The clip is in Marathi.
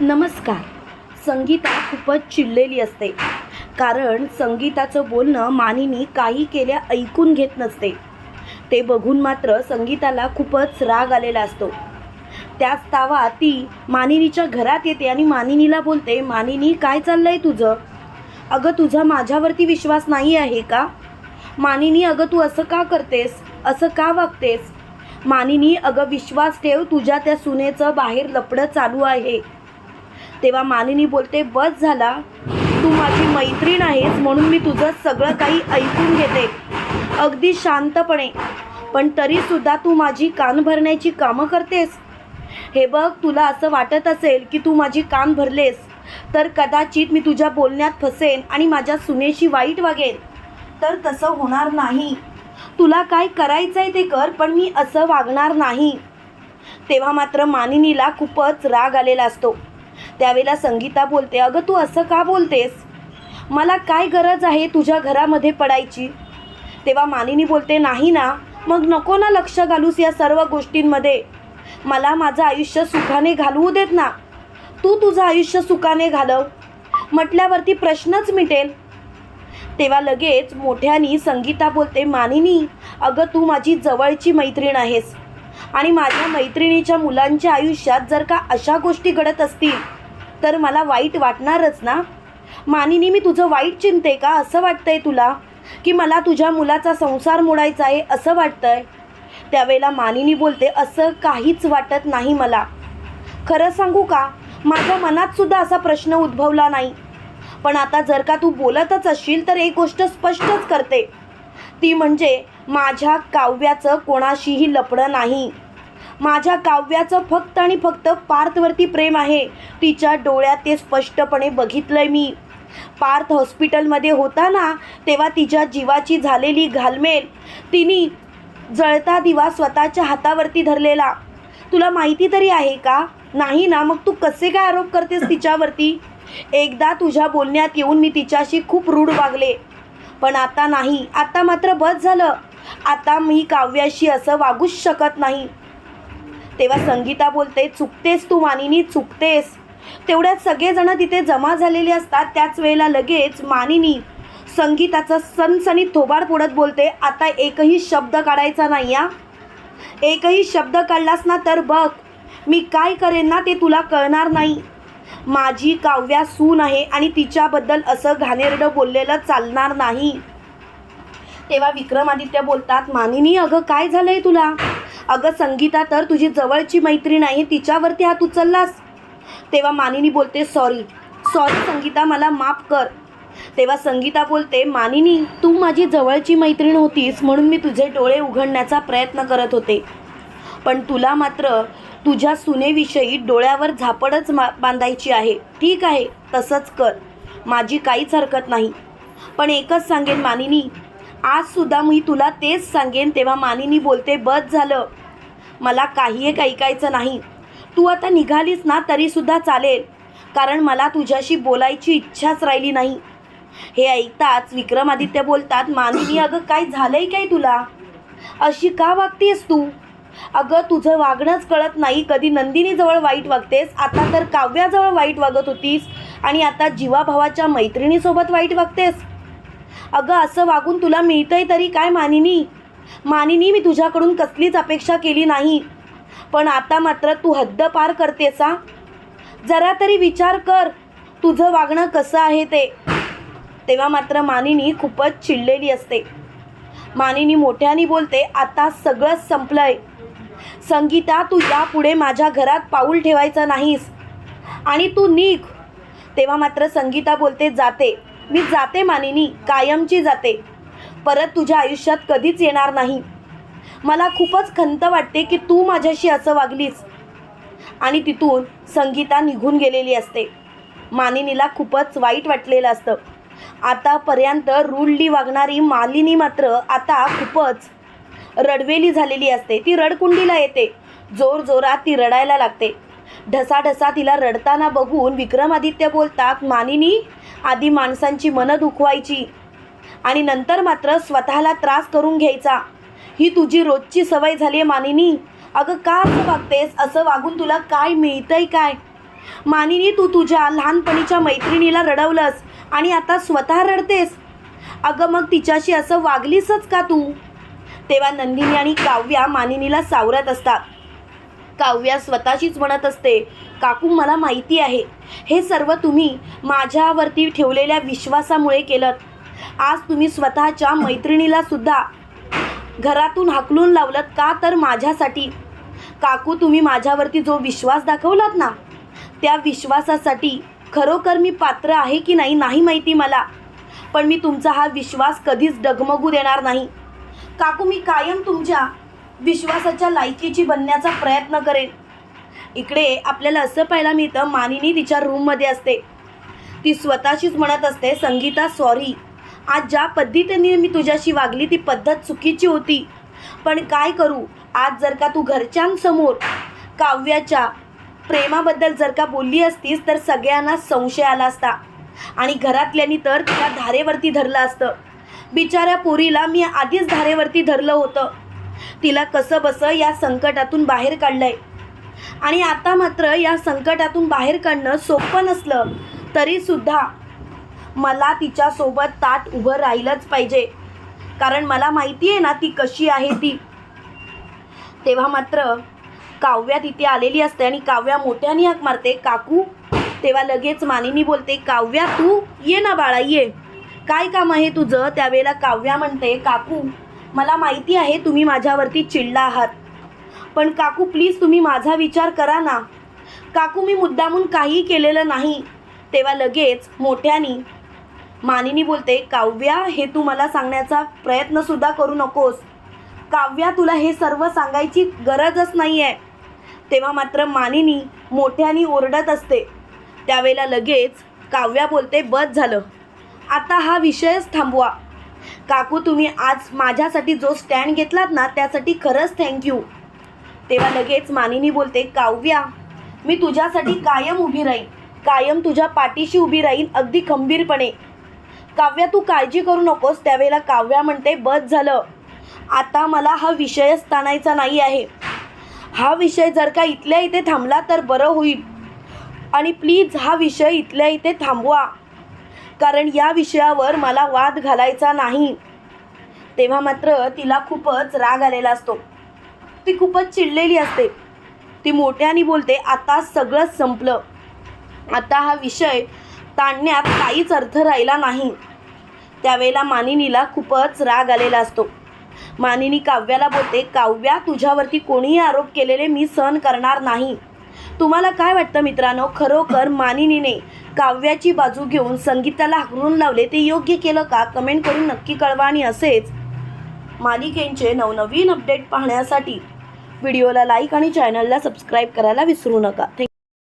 नमस्कार. संगीता खूपच चिडलेली असते. कारण संगीताचं बोलणं मानिनी काही केल्या ऐकून घेत नसते. ते बघून मात्र संगीताला खूपच राग आलेला असतो. त्याच तावा ती मानिनीच्या घरात येते आणि मानिनीला बोलते मानिनी काय चाललं आहे तुझं? अगं तुझा माझ्यावरती विश्वास नाही आहे का? मानिनी अगं तू असं का करतेस? असं का वागतेस? मानिनी अगं विश्वास ठेव तुझ्या त्या सुनेचं बाहेर लपडं चालू आहे. तेव्हा मानिनी बोलते बस झाला. तू माझी मैत्रीण आहेस म्हणून मी तुझं सगळं काही ऐकून घेते. अगदी शांतपणे. पण तरीसुद्धा तू माझी कान भरण्याची कामं करतेस. हे बघ तुला असं वाटत असेल की तू माझी कान भरलेस तर कदाचित मी तुझ्या बोलण्यात फसेन आणि माझ्या सुनेशी वाईट वागेन. तर तसं होणार नाही. तुला काय करायचं आहे ते कर पण मी असं वागणार नाही. तेव्हा मात्र मानिनीला खूपच राग आलेला असतो. त्यावेळेला संगीता बोलते अगं तू असं का बोलतेस? मला काय गरज आहे तुझ्या घरामध्ये पडायची? तेव्हा मानिनी बोलते नाही ना मग नको ना लक्ष घालूस या सर्व गोष्टींमध्ये. मला माझं आयुष्य सुखाने घालवू देत ना. तू तुझं आयुष्य सुखाने घालव. म्हटल्यावरती प्रश्नच मिटेल. तेव्हा लगेच मोठ्यानी संगीता बोलते मानिनी अगं तू माझी जवळची मैत्रीण आहेस आणि माझ्या मैत्रिणीच्या मुलांच्या आयुष्यात जर का अशा गोष्टी घडत असतील तर मला वाईट वाटणारच ना? मानिनी मी तुझं वाईट चिंते का? असं वाटतंय तुला की मला तुझ्या मुलाचा संसार मोडायचा आहे असं वाटतंय? त्यावेळेला मानिनी बोलते असं काहीच वाटत नाही मला. खरं सांगू का? माझ्या मनात सुद्धा असा प्रश्न उद्भवला नाही. पण आता जर का तू बोलतच असशील तर एक गोष्ट स्पष्टच करते. ती म्हणजे माझ्या काव्याचं कोणाशीही लपडं नाही. माझ्या काव्याचं फक्त आणि फक्त पार्थवरती प्रेम आहे. तिच्या डोळ्यात ते स्पष्टपणे बघितलंय मी. पार्थ हॉस्पिटलमध्ये होता ना तेव्हा तिच्या जीवाची झालेली घालमेल. तिने जळता दिवा स्वतःच्या हातावरती धरलेला. तुला माहिती तरी आहे का? नाही ना मग तू कसे काय आरोप करतेस तिच्यावरती? एकदा तुझ्या बोलण्यात येऊन मी तिच्याशी खूप रूढ वागले. पण आता नाही आता मात्र बस झालं. आता मी काव्याशी असं वागूच शकत नाही. तेव्हा संगीता बोलते चुकतेस तू मानिनी चुकतेस. तेवढ्यात सगळेजण तिथे जमा झालेले असतात. त्याच वेळेला लगेच मानिनी संगीताचा सनसनीत थोबाड फोडत बोलते आता एकही शब्द काढायचा नाही या एकही शब्द काढलास ना तर बघ मी काय करेन ना ते तुला कळणार नाही. माझी काव्या सून आहे आणि तिच्याबद्दल असं घाणेरडं बोललेलं चालणार नाही. तेव्हा विक्रमादित्य बोलतात मानिनी अगं काय झालंय तुला? अगं संगीता तर तुझी जवळची मैत्रीण आहे तिच्यावरती हात उचललास? तेव्हा मानिनी बोलते सॉरी सॉरी संगीता मला माफ कर. तेव्हा संगीता बोलते मानिनी तू माझी जवळची मैत्रीण होतीस म्हणून मी तुझे डोळे उघडण्याचा प्रयत्न करत होते. पण तुला मात्र तुझ्या सुनेविषयी डोळ्यावर झापडच मा बांधायची आहे. ठीक आहे तसंच कर. माझी काहीच हरकत नाही. पण एकच सांगेन मानिनी आजसुद्धा मी तुला तेच सांगेन तेव्हा मानिनी बोलते बस झालं. मला काही एक ऐकायचं नाही. तू आता निघालीस ना तरीसुद्धा चालेल. कारण मला तुझ्याशी बोलायची इच्छाच राहिली नाही. हे ऐकताच विक्रमादित्य बोलतात मानिनी अगं काय झालंय काय तुला? अशी का वागतेस तू? अगं तुझं वागणंच कळत नाही. कधी नंदिनीजवळ वाईट वागतेस आता तर काव्याजवळ वाईट वागत होतीस आणि आता जीवाभावाच्या मैत्रिणीसोबत वाईट वागतेस. अगं असं वागून तुला मिळतंय तरी काय मानिनी? मानिनी मी तुझ्याकडून कसलीच अपेक्षा केली नाही. पण आता मात्र तू हद्द पार करतेसा जरा तरी विचार कर तुझं वागणं कसं आहे ते. तेव्हा मात्र मानिनी खूपच चिडलेली असते. मानिनी मोठ्यानी बोलते आता सगळंच संपलंय. संगीता तू यापुढे माझ्या घरात पाऊल ठेवायचं नाहीस. आणि तू निघ. तेव्हा मात्र संगीता बोलते जाते. मी जाते मानिनी कायमची जाते. परत तुझ्या आयुष्यात कधीच येणार नाही. मला खूपच खंत वाटते की तू माझ्याशी असं वागलीस. आणि तिथून संगीता निघून गेलेली असते. मानिनीला खूपच वाईट वाटलेलं असतं. आतापर्यंत रूढली वागणारी मालिनी मात्र आता खूपच रडवेली झालेली असते. ती रडकुंडीला येते. जोर जोरात ती रडायला लागते. ढसाढसा तिला रडताना बघून विक्रमादित्य बोलतात मानिनी आधी माणसांची मनं दुखवायची आणि नंतर मात्र स्वतःला त्रास करून घ्यायचा. ही तुझी रोजची सवय झाली आहे मानिनी. अगं का असं वागतेस? असं वागून तुला काय मिळतंय काय? मानिनी तू तुझ्या लहानपणीच्या मैत्रिणीला रडवलंस आणि आता स्वतः रडतेस. अगं मग तिच्याशी असं वागलीसच का तू? तेव्हा नंदिनी आणि काव्या मानिनीला सावरत असतात. काव्या स्वतःशीच म्हणत असते काकू मला माहिती आहे. हे सर्व तुम्ही माझ्यावरती ठेवलेल्या विश्वासामुळे केलं आज तुम्ही स्वतःच्या मैत्रिणीला सुद्धा घरातून हाकलून लावलत का तर माझ्यासाठी? काकू तुम्ही माझ्यावरती जो विश्वास दाखवलात ना त्या विश्वासासाठी खरोखर मी पात्र आहे की नाही नाही माहिती मला. पण मी तुमचा हा विश्वास कधीच डगमगू देणार नाही. काकू मी कायम तुमच्या विश्वासाच्या लायकीची बनण्याचा प्रयत्न करेन. इकडे आपल्याला असं पाहायला मिळतं मानिनी तिच्या रूममध्ये असते. ती स्वतःशीच म्हणत असते संगीता सॉरी आज ज्या पद्धतीने मी तुझ्याशी वागली ती पद्धत चुकीची होती. पण काय करू? आज जर का तू घरच्यांसमोर काव्याच्या प्रेमाबद्दल जर का बोलली असतीस तर सगळ्यांना संशय आला असता. आणि घरातल्यांनी तर तिला धारेवरती धरलं असतं. बिचाऱ्या पोरीला मी आधीच धारेवरती धरलं होतं. तिला कसं बसं या संकटातून बाहेर काढलंय. आणि आता मात्र या संकटातून बाहेर काढणं सोपं नसलं तरीसुद्धा मला तिच्यासोबत ताट उभं राहिलंच पाहिजे. कारण मला माहिती आहे ना ती कशी आहे ती. तेव्हा मात्र काव्या तिथे आलेली असते आणि काव्या मोठ्याने हाक मारते काकू तेव्हा लगेच मानिनी बोलते काव्या तू ये ना बाळा ये. काय काम आहे तुझं? त्यावेळेला काव्या म्हणते काकू मला माहिती आहे तुम्ही माझ्यावरती चिडला आहात. पण काकू प्लीज तुम्ही माझा विचार करा ना. काकू मी मुद्दामून काही केलेलं नाही. तेव्हा लगेच मोठ्यानी मानिनी बोलते काव्या हे तू मला सांगण्याचा प्रयत्नसुद्धा करू नकोस. काव्या तुला हे सर्व सांगायची गरजच नाही आहे तेव्हा मात्र मानिनी मोठ्यानी ओरडत असते. त्यावेळेला लगेच काव्या बोलते बस झालं. आता हा विषयच थांबवा. काकू तुम्ही आज माझ्यासाठी जो स्टँड घेतलात ना त्यासाठी खरंच थँक्यू तेव्हा लगेच मानिनी बोलते काव्या मी तुझ्यासाठी कायम उभी राहीन. कायम तुझ्या पाठीशी उभी राहीन अगदी खंबीरपणे. काव्या तू काळजी करू नकोस. त्यावेळेला काव्या म्हणते बस झालं. आता मला हा विषयच ताणायचा नाही आहे. हा विषय जर का इथल्या इथे थांबला तर बरं होईल. आणि प्लीज हा विषय इथल्या इथे थांबवा. कारण या विषयावर मला वाद घालायचा नाही. तेव्हा मात्र तिला खूपच राग आलेला असतो. ती खूपच चिडलेली असते. ती मोठ्याने बोलते आता सगळं संपलं. आता हा विषय ताणण्यात काहीच अर्थ राहिला नाही. त्यावेळेला मानिनीला खूपच राग आलेला असतो. मानिनी काव्याला बोलते काव्या तुझ्यावरती कोणीही आरोप केलेले मी सहन करणार नाही. तुम्हाला काय वाटतं मित्रांनो? खरोखर मानिनीने काव्याची बाजू घेऊन संगीताला हाकरून लावले ते योग्य केलं का? कमेंट करून नक्की कळवा आणि असेच. मालिकेंचे नवनवीन अपडेट पाहण्यासाठी व्हिडिओला लाईक आणि चॅनलला सबस्क्राईब करायला विसरू नका. थँक